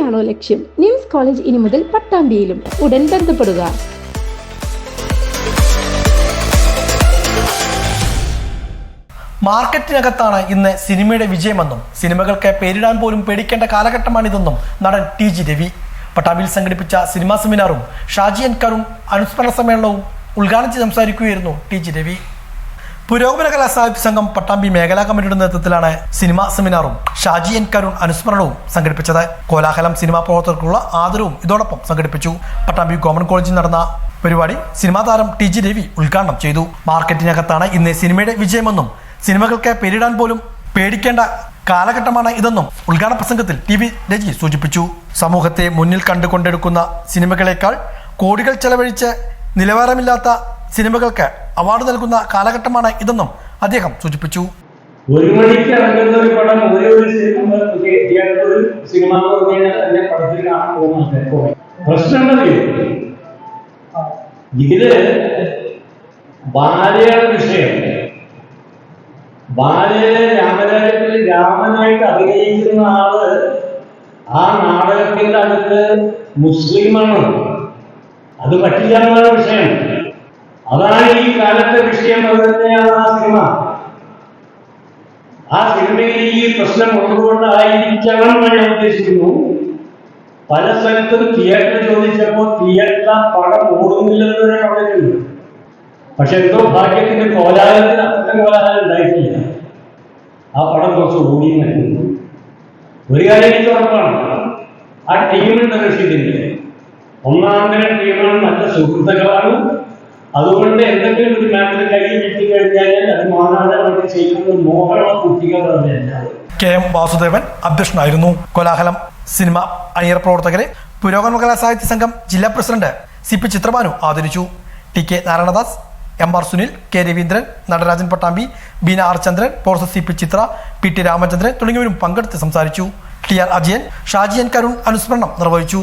തന്നെയാണോ ലക്ഷ്യം? Nymphs college ഇനി മുതൽ പട്ടാമ്പിയിലും ഉടൻ ബന്ധപ്പെടുക. മാർക്കറ്റിനകത്താണ് ഇന്ന് സിനിമയുടെ വിജയമെന്നും സിനിമകൾക്ക് പേരിടാൻ പോലും പേടിക്കേണ്ട കാലഘട്ടമാണിതെന്നും നടൻ ടി ജി രവി. പട്ടാമ്പിയിൽ സംഘടിപ്പിച്ച സിനിമാ സെമിനാറും ഷാജി എൻ കരുൺ അനുസ്മരണ സമ്മേളനവും ഉദ്ഘാടനം ചെയ്ത് സംസാരിക്കുകയായിരുന്നു ടി ജി രവി. പുരോഗമന കലാ സാഹിത്യ സംഘം പട്ടാമ്പി മേഖലാ കമ്മിറ്റിയുടെ നേതൃത്വത്തിലാണ് സിനിമാ സെമിനാറും ഷാജി എൻ കരുൺ അനുസ്മരണവും സംഘടിപ്പിച്ചത്. കോലാഹലം സിനിമാ പ്രവർത്തകർക്കുള്ള ആദരവും ഇതോടൊപ്പം സംഘടിപ്പിച്ചു. പട്ടാമ്പി ഗവൺമെന്റ് കോളേജിൽ നടന്ന പരിപാടി സിനിമാ താരം ടി ജി രവി ഉദ്ഘാടനം ചെയ്തു. മാർക്കറ്റിനകത്താണ് ഇന്ന് സിനിമയുടെ വിജയമെന്നും സിനിമകൾക്ക് പേരിടാൻ പോലും പേടിക്കേണ്ട കാലഘട്ടമാണ് ഇതെന്നും ഉദ്ഘാടന പ്രസംഗത്തിൽ ടി വി രജി സൂചിപ്പിച്ചു. സമൂഹത്തെ മുന്നിൽ കണ്ടുകൊണ്ടെടുക്കുന്ന സിനിമകളെക്കാൾ കോടികൾ ചെലവഴിച്ച് നിലവാരമില്ലാത്ത സിനിമകൾക്ക് അവാർഡ് നൽകുന്ന കാലഘട്ടമാണ് ഇതെന്നും അദ്ദേഹം സൂചിപ്പിച്ചു. ഒരു മണിക്ക് ഇറങ്ങുന്ന ഒരു പടം ഒരേ ഒരു സിനിമ തിയേറ്ററിൽ സിനിമ തന്നെ പടത്തിൽ കാണാൻ പോകുന്നത് പ്രശ്നം ഇതിൽ ബാലയുടെ വിഷയം. ബാലയെ രാമനായിട്ട് രാമനായിട്ട് അഭിനയിക്കുന്ന ആൾ ആ നാടകത്തിന്റെ അടുത്ത് മുസ്ലിമാണ്. അത് പറ്റില്ല എന്നുള്ള വിഷയം. അതാണ് ഈ കാലത്തെ വിഷയം. അത് തന്നെയാണ് ആ സിനിമ. ആ സിനിമയിൽ ഈ പ്രശ്നം ഉള്ളതുകൊണ്ടായിരിക്കണം ഞാൻ ഉദ്ദേശിക്കുന്നു. പല സ്ഥലത്തും തിയേറ്റർ ചോദിച്ചപ്പോൾ തിയേറ്റർ പണം ഓടുന്നില്ലെന്ന് പറഞ്ഞിട്ടുണ്ട്. പക്ഷെ എന്തോ ഭാഗ്യത്തിന്റെ കോലാഹലത്തിന് അത്ര കോലാഹലം ഉണ്ടായിട്ടില്ല. ആ പണം കുറച്ച് ഓടി നൽകുന്നു ഒരു കാര്യം എനിക്ക് ഉറപ്പാണ്. ആ ടീമുണ്ട് റഷീദിന്റെ. ഒന്നാം തരം ടീമാണ് നല്ല സുഹൃത്തുക്കളാണ്. അതുകൊണ്ട് എന്തെങ്കിലും ഒരു മാറ്റർ കിട്ടി കിട്ടിക്കഴിഞ്ഞാൽ അത് മാതാപിതാക്കൾ ചെയ്യുന്നത് മോഹണ കുട്ടികൾ കെ എം വാസുദേവൻ അധ്യക്ഷനായിരുന്നു. കോലാഹലം സിനിമ അണിയർ പ്രവർത്തകരെ പുരോഗമന കലാ സാഹിത്യ സംഘം ജില്ലാ പ്രസിഡന്റ് സി പി ചിത്രഭാനു ആദരിച്ചു. T K Narayanadas M R Sunil K Raveendran Natarajan Pattambi Beena R Chandran professor C P Chitra P T Ramachandran തുടങ്ങിയവരും പങ്കെടുത്ത് സംസാരിച്ചു. T R Ajayan Shaji N Karun അനുസ്മരണം നിർവഹിച്ചു.